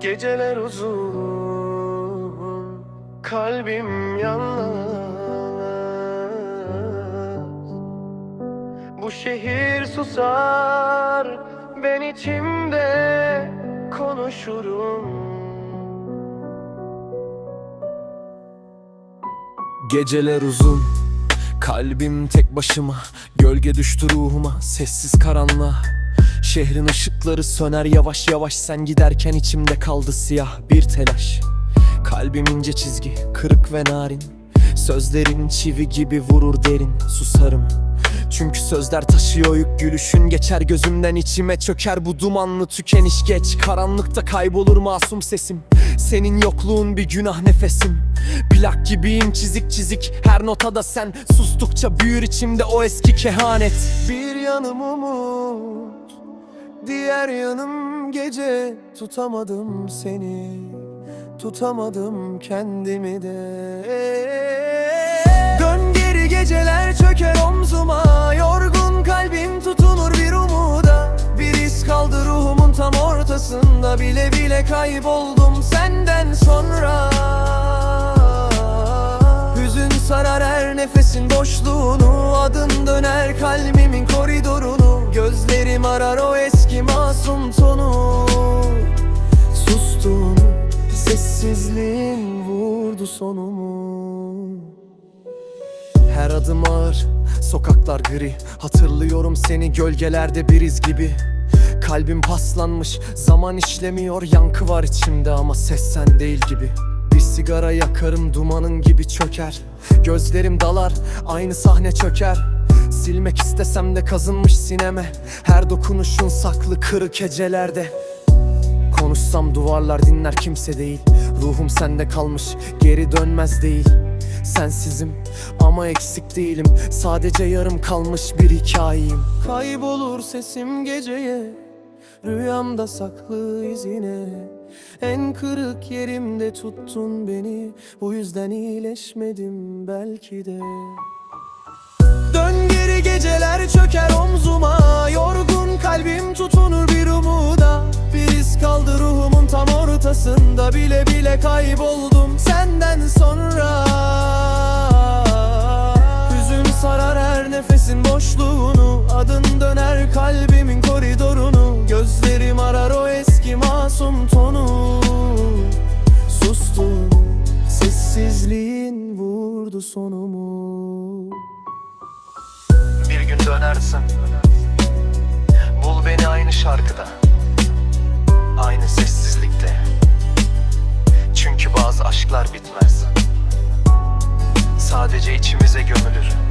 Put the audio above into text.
Geceler uzun Kalbim yalnız. Bu şehir susar Ben içimde konuşurum. Geceler uzun Kalbim tek başıma. Gölge düştü ruhuma Sessiz karanlığa Şehrin ışıkları söner yavaş yavaş Sen giderken içimde kaldı siyah bir telaş. Kalbim ince çizgi Kırık ve narin. Sözlerin çivi gibi vurur derin Susarım. Çünkü sözler taşıyor yük Gülüşün geçer gözümden içime çöker Bu dumanlı tükeniş. Geç Karanlıkta kaybolur masum sesim. Senin yokluğun bir günah nefesim. Plak gibiyim çizik çizik. Her notada sen Sustukça büyür içimde o eski kehanet. Bir yanım umut Diğer yanım gece Tutamadım seni Tutamadım kendimi de. Dön geri geceler çöker omzuma Yorgun kalbim tutunur bir umuda. Bir iz kaldı ruhumun tam ortasında Bile bile kayboldum senden sonra. Hüzün sarar her nefesin boşluğunu Adın döner kalbimin koridorunu. Gözlerim arar masum tonu. Sustum Sessizliğin vurdu sonumu. Her adım ağır Sokaklar gri. Hatırlıyorum seni gölgelerde bir iz gibi. Kalbim paslanmış Zaman işlemiyor Yankı var içimde ama ses sen değil gibi. Bir sigara yakarım dumanın gibi çöker. Gözlerim dalar Aynı sahne çöker Silmek istesem de kazınmış sineme. Her dokunuşun saklı kırık hecelerde Konuşsam duvarlar dinler kimse değil. Ruhum sende kalmış geri dönmez değil. Sensizim ama eksik değilim. Sadece yarım kalmış bir hikayeyim. Kaybolur sesim geceye. Rüyamda saklı izine En kırık yerimde tuttun beni. Bu yüzden iyileşmedim belki de. Dön geceler çöker omzuma. Yorgun kalbim tutunur bir umuda. Bir iz kaldı ruhumun tam ortasında. Bile bile kayboldum senden sonra. Hüzün sarar her nefesin boşluğunu. Adın döner kalbimin koridorunu. Gözlerim arar o eski masum tonu. Sustum Sessizliğin vurdu sonumu dönersin Bul beni aynı şarkıda. Aynı sessizlikte. Çünkü bazı aşklar bitmez. Sadece içimize gömülür